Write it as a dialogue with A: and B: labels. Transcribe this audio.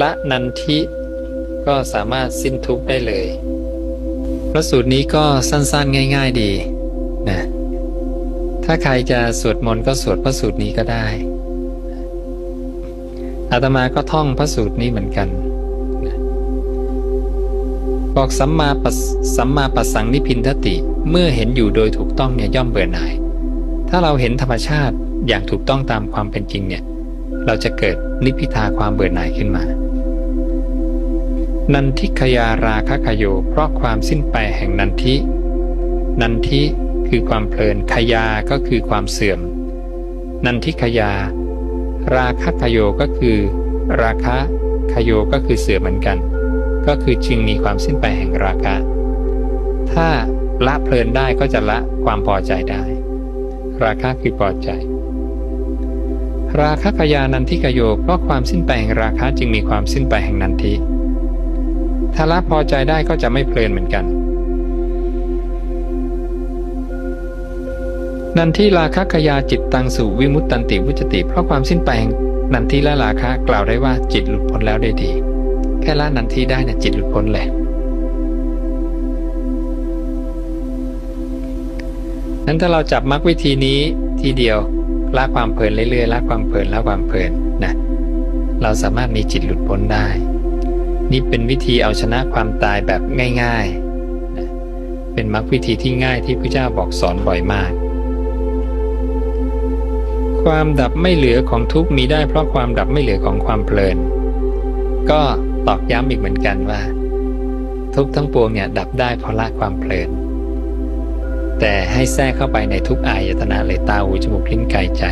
A: ละนันทิก็สามารถสิ้นทุกข์ได้เลย พระสูตรนี้ก็สั้นๆง่าย ๆดีนะถ้าใครจะสวดมนต์ก็สวดพระสูตรนี้ก็ได้อาตมาก็ท่องพระสูตรนี้เหมือนกันบอกสัมมาปัสสัมมาปัสสังนิพินทติเมื่อเห็นอยู่โดยถูกต้องเนี่ยย่อมเบื่อหน่าย ถ้าเราเห็นธรรมชาติอย่างถูกต้องตามความเป็นจริงเนี่ย เราจะเกิดนิพพิทาความเบื่อหน่ายขึ้นมา นันทิขยาราคะขโยเพราะความสิ้นไปแห่งนันทิ นันทิคือความเพลินขยาก็คือความเสื่อม นันทิขยา ราคะขโยก็คือ ราคะขโยก็คือเสื่อมเหมือนกัน ก็คือจึงมีความสิ้นไปแห่งราคะ ถ้าละเพลินได้ก็จะละความพอใจได้ ราคะคือพอใจ ราคะขยานันทิกโยเพราะความสิ้นไปแห่งราคะจึงมีความสิ้นไปแห่งนันทิ ถ้าละพอใจได้ก็จะไม่เพลินเหมือนกัน นันทิราคะขยาจิตตังสู่วิมุตตันติวุจติ เพราะความสิ้นไปแห่งนันทิและราคะกล่าวได้ว่าจิตหลุดพ้นแล้วได้ดี แค่ละนันทิได้นะจิตหลุดพ้นเลยนั้นถ้าเราจับมรรควิธีนี้ทีเดียวละความเพลินเรื่อยๆละความเพลินละความเพลินนะเราสามารถมีจิตหลุดพ้นได้ นี่เป็นวิธีเอาชนะความตายแบบง่ายๆ เป็นมรรควิธีที่ง่ายที่พระเจ้าบอกสอนบ่อยมาก ความดับไม่เหลือของทุกมีได้เพราะความดับไม่เหลือของความเพลิน ก็ตอกย้ำอีกเหมือนกันว่า ทุกทั้งปวงเนี่ยดับได้เพราะละความเพลิน แต่ให้แทรกเข้าไปในทุกอายตนะเลยตาหูจมูกลิ้นกายใจ